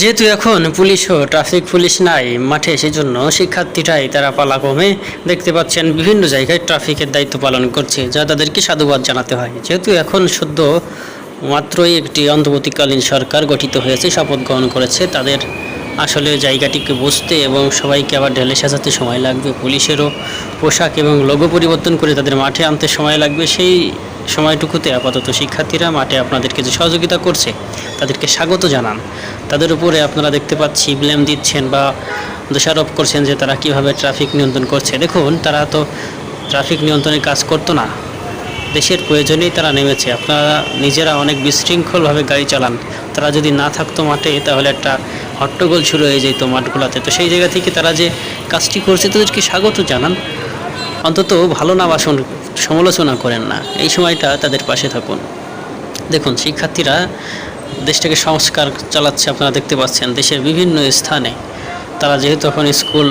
যেহেতু এখন পুলিশ ও traffic police নাই মাঠে, সেজন্য শিক্ষার্থীরাই তারা পালাক্রমে দেখতে পাচ্ছেন বিভিন্ন জায়গায় ট্রাফিকের দায়িত্ব পালন করছে, যা তাদেরকে সাধুবাদ জানাতে হয়। যেহেতু এখন সদ্য মাত্রই একটি অন্তর্বর্তীকালীন সরকার গঠিত হয়েছে, শপথ গ্রহণ করেছে, তাদের আসলে জায়গাটিকে বুঝতে এবং সবাইকে আবার ঢেলে সাজাতে সময় লাগবে। পুলিশেরও পোশাক এবং লোগো পরিবর্তন করে তাদের মাঠে আনতে সময় লাগবে, সেই সময়টুকুতে আপাতত শিক্ষার্থীরা মাঠে আপনাদেরকে যে সহযোগিতা করছে। তাদেরকে স্বাগত জানান। তাদের উপরে আপনারা দেখতে পাচ্ছি ব্লেম দিচ্ছেন বা দোষারোপ করছেন যে তারা কীভাবে ট্রাফিক নিয়ন্ত্রণ করছে। দেখুন, তারা তো ট্রাফিক নিয়ন্ত্রণের কাজ করতো না। দেশের প্রয়োজনেই তারা নেমেছে। আপনারা নিজেরা অনেক বিশৃঙ্খলভাবে গাড়ি চালান। তারা যদি না থাকতো মাঠে, তাহলে একটা হট্টগোল শুরু হয়ে যেত মাঠগুলোতে। তো সেই জায়গা থেকে তারা যে কাজটি করছে, তাদেরকে স্বাগত জানান। অন্তত ভালো না বাসন সমালোচনা করেন না। এই সময়টা তাদের পাশে থাকুন। দেখুন, শিক্ষার্থীরা দেশটাকে সংস্কার চালাচ্ছে আপনারা দেখতে পাচ্ছেন, দেশের বিভিন্ন স্থানে। তারা যেহেতু এখন স্কুল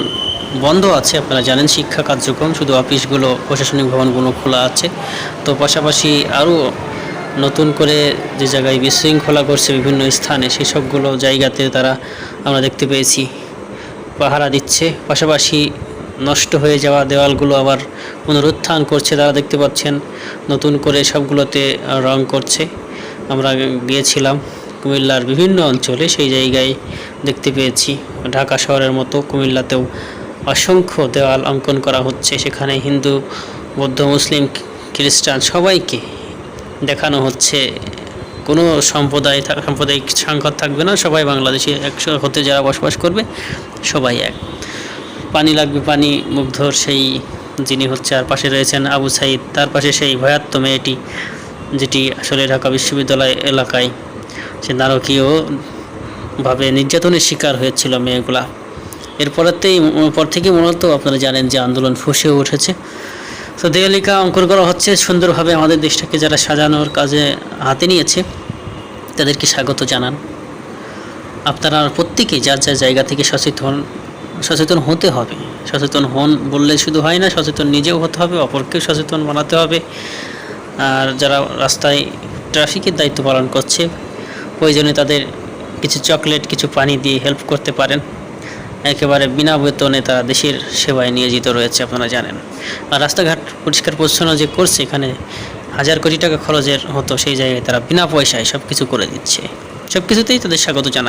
বন্ধ আছে, আপনারা জানেন শিক্ষা কার্যক্রম, শুধু অফিসগুলো, প্রশাসনিক ভবনগুলো খোলা আছে। তো পাশাপাশি আরও নতুন করে যে জায়গায় বিশৃঙ্খলা করছে বিভিন্ন স্থানে সেই সবগুলো জায়গাতে তারা আমরা দেখতে পেয়েছি, পাহারা দিচ্ছে। পাশাপাশি নষ্ট হয়ে যাওয়া দেওয়ালগুলো আবার পুনরুত্থান করছে, তারা দেখতে পাচ্ছেন নতুন করে সবগুলোতে রং করছে। আমরা গিয়েছিলাম কুমিল্লার বিভিন্ন অঞ্চলে সেই জায়গায় দেখতে পেয়েছি। ঢাকা শহরের মতো কুমিল্লাতেও অসংখ্য দেওয়াল অঙ্কন করা হচ্ছে। সেখানে হিন্দু, বৌদ্ধ, মুসলিম, খ্রিস্টান সবাইকে দেখানো হচ্ছে। কোনো সম্প্রদায় সাম্প্রদায়িক সংকট থাকবে না। সবাই বাংলাদেশি একশো হতে যারা বসবাস করবে, সবাই এক। পানি লাগবে, পানি মুগ্ধর সেই যিনি হচ্ছে, আর পাশে রয়েছেন আবু সাইদ। তার পাশে সেই ভয়াত্ম মেয়েটি যেটি আসলে ঢাকা বিশ্ববিদ্যালয় এলাকায় সে নারকীয়ভাবে নির্যাতনের শিকার হয়েছিল মেয়েগুলা। এরপরেতেই পর থেকে মূলত আপনারা জানেন যে আন্দোলন ফুসে উঠেছে। তো দেয়ালিকা অঙ্কন করা হচ্ছে, সুন্দরভাবে আমাদের দেশটাকে যারা সাজানোর কাজে হাতে নিয়েছে, তাদেরকে স্বাগত জানান। আপনারা প্রত্যেকেই যার যার জায়গা থেকে সচেতন সচেতন হতে হবে। সচেতন হন বললে শুধু হয় না, সচেতন নিজেও হতে হবে, অপরকেও সচেতন বানাতে হবে। আর যারা রাস্তায় ট্রাফিকের দায়িত্ব পালন করছে, ওই প্রয়োজনে তাদের কিছু চকলেট, কিছু পানি দিয়ে হেল্প করতে পারেন। একেবারে বিনা বেতনে তারা দেশের সেবায় নিয়োজিত রয়েছে, আপনারা জানেন। আর রাস্তাঘাট পরিষ্কার পরিচ্ছন্ন যে করছে, এখানে হাজার কোটি টাকা খরচের হতো সেই জায়গায় তারা বিনা পয়সায় সব কিছু করে দিচ্ছে। সব কিছুতেই তাদের স্বাগত জানায়